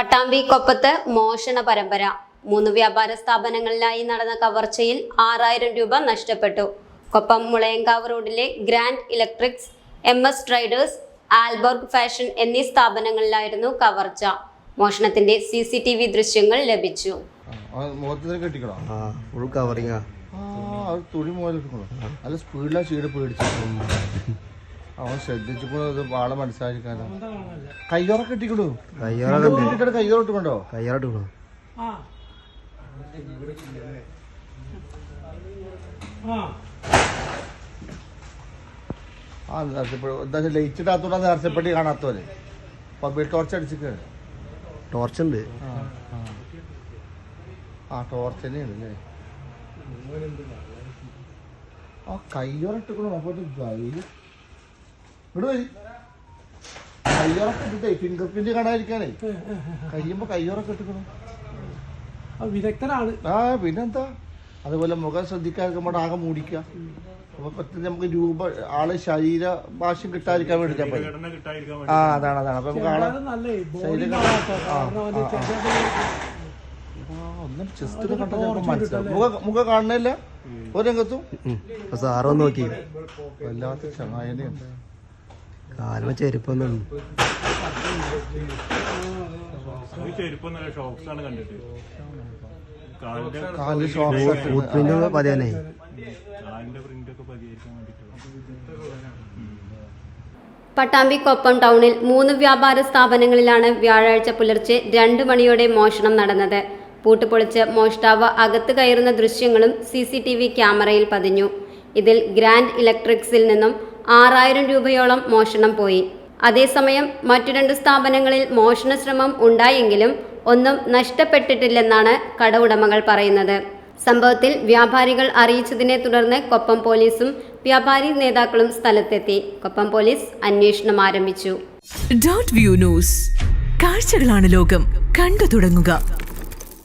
പട്ടാമ്പി കൊപ്പത്ത് മോഷണ പരമ്പര. മൂന്ന് വ്യാപാര സ്ഥാപനങ്ങളിലായി നടന്ന കവർച്ചയിൽ ആറായിരം രൂപ നഷ്ടപ്പെട്ടു. കൊപ്പം മുളയങ്കാവ് റോഡിലെ grand electrics M S traders ആൽബർഗ് fashion എന്നീ സ്ഥാപനങ്ങളിലായിരുന്നു കവർച്ച. മോഷണത്തിന്റെ സി സി ടി വി ദൃശ്യങ്ങൾ ലഭിച്ചു. തുണി മുതൽ അല്ല സ്പീഡിലാ ചീട് പേടിച്ചു അവൻ ശ്രദ്ധിച്ചപ്പോ അത് ആളെ മനസ്സിലാക്കാനോ കയ്യോറ കിട്ടിക്കൊടു കെട്ടിട്ട് കയ്യോറ ഇട്ടുകൊണ്ടോ ആ. നേരത്തെ എന്താ ലൈറ്റ് ഇടാത്തോണ്ടാ നേരത്തെപ്പട്ടി കാണാത്തോലെ മൊബൈൽ ടോർച്ച് അടിച്ചിട്ട് ടോർച്ച് ഉണ്ട്. ആ ടോർച്ച് തന്നെയാണ് അല്ലേ? ആ കയ്യോറ ഇട്ടുക്കണോ. അപ്പൊ ഇത് ധൈര്യം ഇങ്ങോട്ട് കയ്യോറൊക്കെ ഇട്ടിട്ടേ ഫിംഗർ പ്രിന്റ് കാണാതിരിക്കാനേ. കഴിയുമ്പോ കയ്യുറക്കെ ഇട്ടിക്കണം. ആ വിദഗ്ധനാണ്. ആ പിന്നെന്താ? അതുപോലെ മുഖം ശ്രദ്ധിക്കാതെ ആകെ മൂടിക്കുക അപ്പൊ പറ്റുന്ന നമുക്ക് രൂപ ആൾ ശരീര ഭാഷ കിട്ടാതിരിക്കാൻ വേണ്ടി ആ അതാണ് അതാണ്. അപ്പൊ നമുക്ക് ആളെ ഒന്നും ചെസ്റ്റ് കണ്ടാൽ മനസ്സിലാവും. മുഖ മുഖം കാണുന്നില്ല ഒരു രംഗത്തും? സാറൊന്ന് നോക്കി. വല്ലാത്ത ചങ്ങായനെയാണ് കാലുമ ചെരുപ്പൊന്നും. കാലിൽ ഷോക്സ് പ്രിന്റ് പട്ടാമ്പി കൊപ്പം ടൗണിൽ മൂന്ന് വ്യാപാര സ്ഥാപനങ്ങളിലാണ് വ്യാഴാഴ്ച പുലർച്ചെ രണ്ട് മണിയോടെ മോഷണം നടന്നത്. പൂട്ടുപൊളിച്ച് മോഷ്ടാവ് അകത്ത് കയറുന്ന ദൃശ്യങ്ങളും സി സി ടി വി ക്യാമറയിൽ പതിഞ്ഞു. ഇതിൽ ഗ്രാൻഡ് ഇലക്ട്രിക്സിൽ നിന്നും ആറായിരം രൂപയോളം മോഷണം പോയി. അതേസമയം മറ്റു രണ്ട് സ്ഥാപനങ്ങളിൽ മോഷണ ശ്രമം ഉണ്ടായെങ്കിലും ഒന്നും നഷ്ടപ്പെട്ടിട്ടില്ലെന്നാണ് കട ഉടമകൾ പറയുന്നത്. സംഭവത്തിൽ വ്യാപാരികൾ അറിയിച്ചതിനെ തുടർന്ന് കൊപ്പം പോലീസും വ്യാപാരി നേതാക്കളും സ്ഥലത്തെത്തി. കൊപ്പം പോലീസ് അന്വേഷണം ആരംഭിച്ചു. ഡോട്ട് വ്യൂ ന്യൂസ് കാഴ്ചകളാണ് ലോകം. കണ്ടു തുടങ്ങുക.